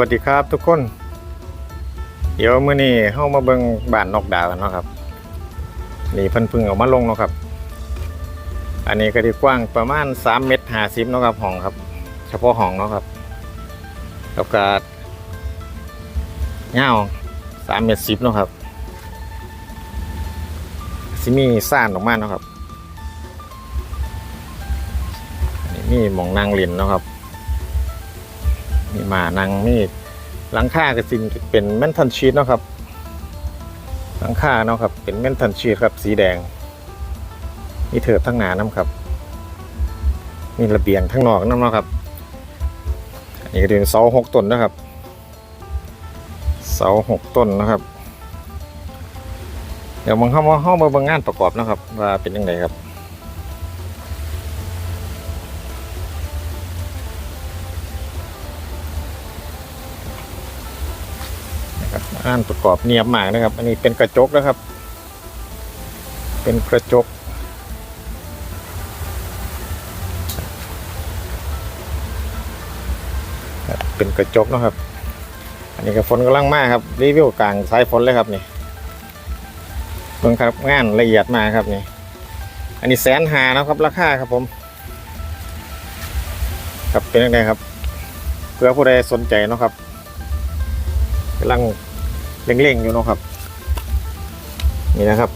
วัสดีครับทุกคน เดี๋ยวมื้อนี้เฮามาเบิ่งบ้านนกดาวกันเนาะครับ นี่เพิ่นพึ่งเอามาลงเนาะครับ อันนี้ก็ได้กว้างประมาณ3เมตร50เนาะครับห้องครับ เฉพาะห้องเนาะครับแล้วก็ยาว3เมตร10เนาะครับสิมีซ่านออกมาเนาะครับนนี้มีหมองนางเล่นเนาะครับ มีหมานังมีหลังคาก็สิเป็นแมนทันชีตเนาะครับ หลังคาเนาะครับ เป็นแมนทันชีตครับ สีแดง มีเถิดทั้งหนาน้ำครับ มีระเบียงทั้งนอกน้ำเนาะครับอันนี้ก็เป็นเสาหกต้นนะครับ เสาหกต้นนะครับ เดี๋ยวมึงเข้ามาเข้ามาเบางงานประกอบนะครับ ว่าเป็นยังไงครับ อ่านประกอบเนียบมากนะครับ อันนี้เป็นกระจกนะครับ เป็นกระจก เป็นกระจกนะครับ อันนี้ก็ฝนกำลังมากครับรีวิวกลางสายฝนเลยครับนี่เบิ่งครับงานละเอียดมากครับนี่ อันนี้แสนหานะครับราคาครับผม ครับเป็นยังไงครับเพื่อผู้ใดสนใจนะครับกำลัง เร่งๆอยู่เนาะครับ นี่นะครับ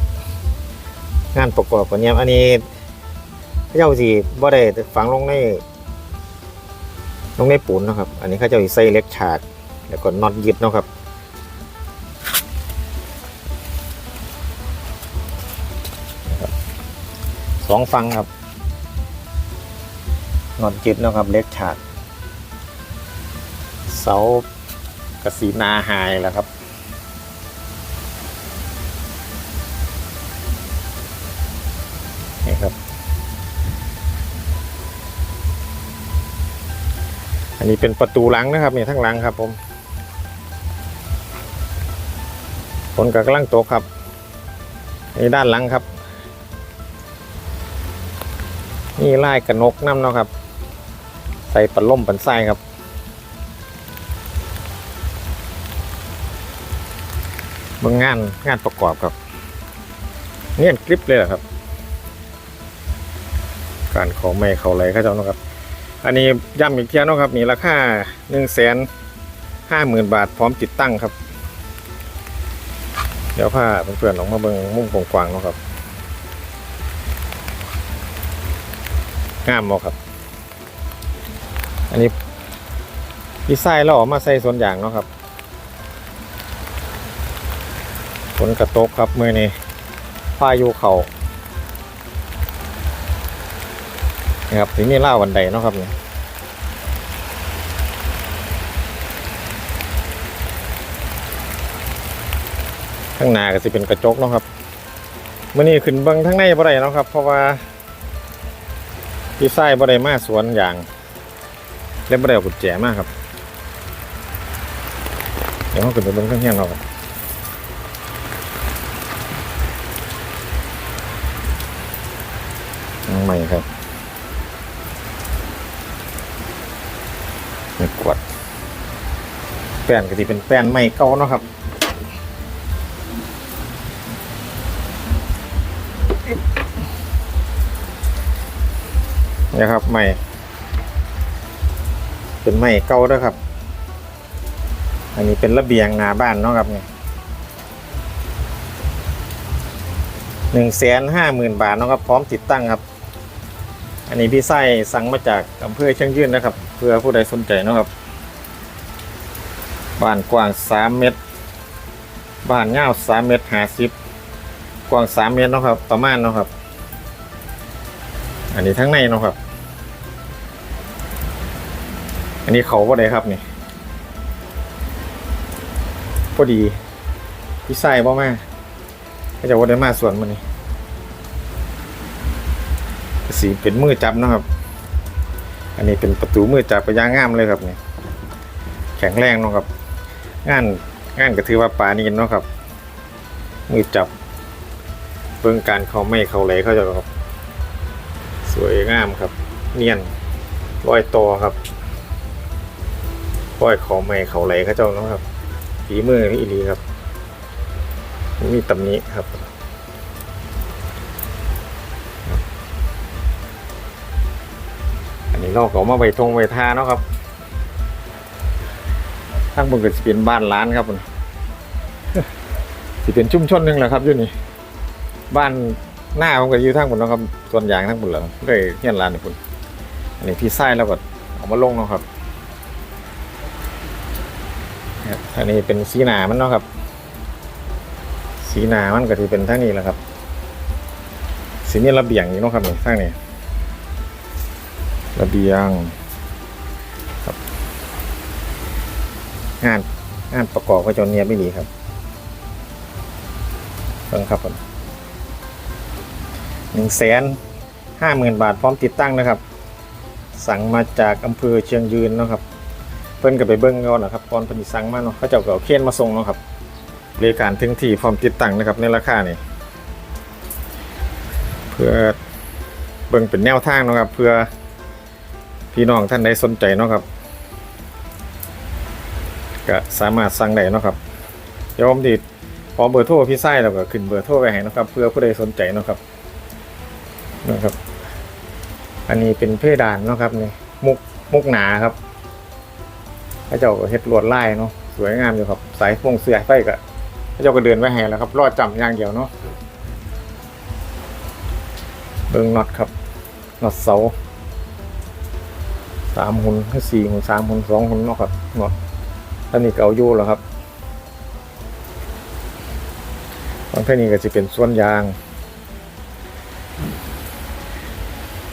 งานประกอบกันเนี่ยอันนี้เขาเจ้าสีบ่ได้ฝังลงในลงในปูนนะครับ อันนี้เขาเจ้าสิใส่เล็กฉาก แล้วก็น็อตยึดเนาะครับนะครับสองฟังครับน็อตยึดเนาะครับ เล็กฉาก เสากระสีนาหายแล้วครับ อันนี้เป็นประตูหลังนะครับเนี่ยทั้งหลังครับ ผมฝนกับกำลังตกครับนี่ด้านหลังครับ นี่ไล่กระนกน้ำเนาะครับ ใส่ปัดล่มปันไส้ครับเบิ่งงานงานประกอบครับเนี่ยนกริปเลยเหรอครับ การเขาไม่เขาไหลเขาเจ้าเนาะครับ อันนี้ย้ำอีกเทียเนาะครับนี่ราคาหนึ่งแสนห้าหมื่นบาทพร้อมติดตั้งครับ เดี๋ยวพาเพื่อนๆออกมาเบิ่งมุมกว้างๆเนาะครับงามเนาะครับ อันนี้ดีไซน์เราออกมาใส่ส่วนอย่างเนาะครับฝนกระตกครับเมื่อนี้พายุเขา นี่ครับที่นี่ล่าวันใดเนาะครับเนี่ยข้างหน้าก็จะเป็นกระจกเนาะครับเมื่อนี้ขึ้นเบิ้งทั้งในบ่ได้เนาะครับ เพราะว่าพี่ไส้บ่ได้มาสวนอย่างเล่นบ่ได้เอากุญแจมากครับ เดี๋ยวเราขึ้นไปเบิ้งข้างเฮียนเราครับใหม่ครับ ไม่กวด แป้นก็ที่เป็นแป้นใหม่เก่าเนาะครับนี่ครับใหม่เป็นใหม่เก่าด้วยครับ อันนี้เป็นระเบียงหน้าบ้านเนาะครับเนี่ยหนึ่งแสนห้าหมื่นบาทเนาะครับ พร้อมติดตั้งครับ อันนี้พี่ไส้สั่งมาจากอำเภอเชียงยืนนะครับ เพื่อผู้ใดสนใจนะครับบ้านกว้างสามเมตรบ้านยาสามเมตรหาสิบกว้างสามเมตรนะครับ ประมาณนะครับ อันนี้ทั้งในนะครับ อันนี้เขาว่าไดครับนี่พอดีพี่ไส้บ่มาก็จะว่าได้มาส่วนมันนี่ สีเป็นมือจับนะครับ อันนี้เป็นประตูมือจับไปย่างงามเลยครับเนี่ยแข็งแรงนะครับ งานงานก็ถือว่าปานีนนะครับ มือจับเบิ่งการเขาไม่เขาไหลเขาจะครับ สวยงามครับ เนียนร้อยต่อครับปล่อยเขาไม่เขาไหลเขาเจ้านะครับฝีมืออีหลีครับ มีตำหนี้ครับ เราก็เอมาไว้ทงไว้ทาเนาะครับทั้งบนก็จะเป็นบ้านร้านครับผมสิเป็นชุมชนหนึ่งแหละครับอยู่นี่บ้านหน้าผมก็อยู่ทั้งบนเนาะครับส่วนยางทั้งบนเลยเลยเฮียนร้านนี่คุณอันนี้พี่ไส้แล้วก็เอามาลงเนาะครับอันนี้เป็นสีหนามันเนาะครับ สีหนามันก็จะเป็นทั้งนี้แหละครับสีนี้ระเบียงอยู่เนาะครับนี่ทั้งนี้ ระเบียงครับงานงานประกอบก็จะเนียบไม่ดีครับเพิ่งครับผมหนึ่งแสนห้าหมื่นบาทพร้อมติดตั้งนะครับ สั่งมาจากอำเภอเชียงยืนนะครับ เพิ่นก็ไปเบิ้งก่อนนะครับก่อนเพิ่นสั่งมาเนาะเขาเจ้าก็เอาเคนมาส่งเนาะครับบริการถึงที่พร้อมติดตั้งนะครับในราคานี่เพื่อเบิ่งเป็นแนวทางนะครับเพื่อ พี่น้องท่านใดสนใจเนาะครับก็สามารถสั่งได้เนาะครับยวผมดิพอเบอร์โทรพี่ไส้แล้วก็ขึ้นเบอร์โทรไปให้นะครับ เพื่อผู้ใดสนใจเนาะครับนะครับ อันนี้เป็นเพดานเนาะครับนี่มุกมุกหนาครับพระเจ้าก็เฮ็ดลวดลายเนาะสวยงามอยู่ครับ สายฟงเสียไฟก็พระเจ้าก็เดินไว้ให้แล้วครับรอดจำอย่างเดียวเนาะเบิ่งน็อตครับน็อตเสา สามหุ่นให้สี่หุ่นสามหุ่นสองหุ่นเนาะครับเนาะท่านนี้เก่าอยู่แล้วครับตอนท่านี้ก็จะเป็นส่วนยาง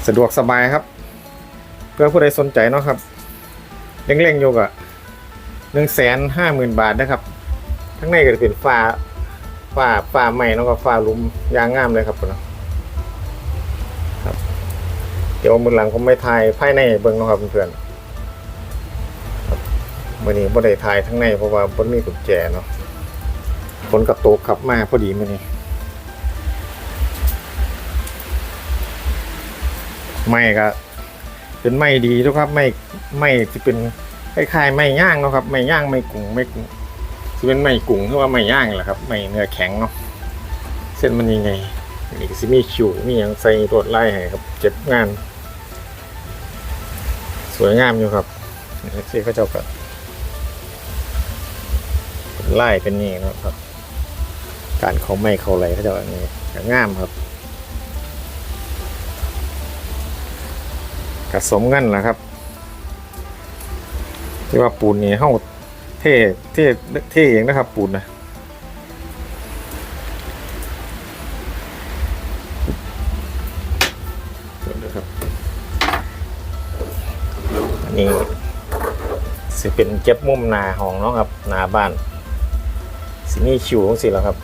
สะดวกสบายครับ เพื่อผู้ใดสนใจเนาะครับเร่งๆอยู่กะหนึ่งแสนห้าหมื่นบาทนะครับข้างในก็จะเป็นฟ้าฟ้าฟ้าใหม่เนาะครับฟ้าหลุมยางงามเลยครับเนาะ เดี๋ยวมือหลังผมไม่ถ่ายภายในเบิ่งนาะครับเพื่อนๆครับมื่อนี้บ่ได้ถ่ายทั้งในเพราะว่าบ่มีกุญแจเนาะฝนกับตกขับมาพอดีมื่อนี้ไม่ก็เป็นไม้ดีทุกครับไม่ไม่ที่เป็นคล้ายๆไม้ย่างเนาะครับไม้ย่างไม้กุ้งไม้กุ้งที่เป็นไม้กุ้งหรือว่าไม้ย่างแหละครับไม้เนื้อแข็งเนาะเส้นมันยังไง นี่ก็สิมีคิวมีหยังใส่รวดลายให้ครับ เจ็บงาน สวยงามอยู่ครับนี่สิเขาเจ้าก็เป็นไล่เป็นนี่นะครับ การเขาไม่เขาอะไรเขาเจ้าอันนี้ก็งามครับกระสมเงินแหละครับ ที่ว่าปูนนี่เข้าเท่เท่เท่เองนะครับปูนนะ นนี้สิเป็นเก็บมุมนาห้องเนาะครับนาบ้านสิมีชิวของสิแล้วครับ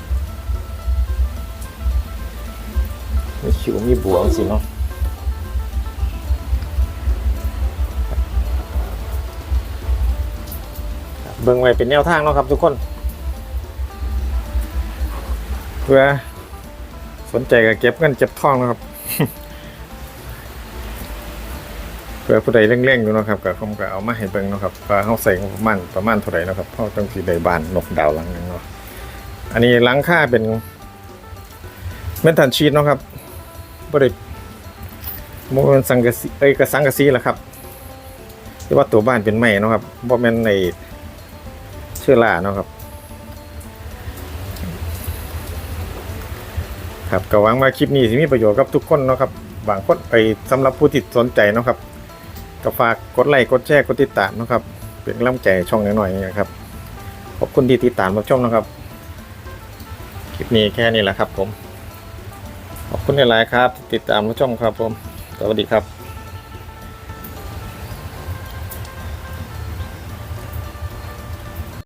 มีชิวมีบัวของสิเนาะครับเบิ่งไว้เป็นแนวทางเนาะครับทุกคนเพื่อสนใจก็เก็บเงินเก็บทองนะครับ เพื่อผู้ใดเร่งๆอยู่นะครับก็ผมก็เอามาให้เบิ่งนะครับว่าเฮาใส่งบประมาณประมาณเท่าไหร่นะครับเฮาต้องสิได้บ้านนกดาวหลังนึงเนาะอันนี้หลังคาเป็นเมทัลชีทเนาะครับบ่ได้บ่แม่นสังกะสีเอ้ยก็สังกะสีแหละครับแต่ว่าตัวบ้านเป็นไม้นะครับบ่แม่นในเชื้อราเนาะครับ ครับก็หวังว่าคลิปนี้สิมีประโยชน์กับทุกคนเนาะครับบางคนไปสำหรับผู้ที่สนใจเนาะครับ ก็ฝากกดไลค์กดแชร์กดติดตามนะครับ เป็นกำลังใจช่องน้อยๆนะครับ ขอบคุณที่ติดตามรับชมนะครับ คลิปนี้แค่นี้แหละครับผม ขอบคุณหลายๆครับ ติดตามรับชมครับผม สวัสดีครับ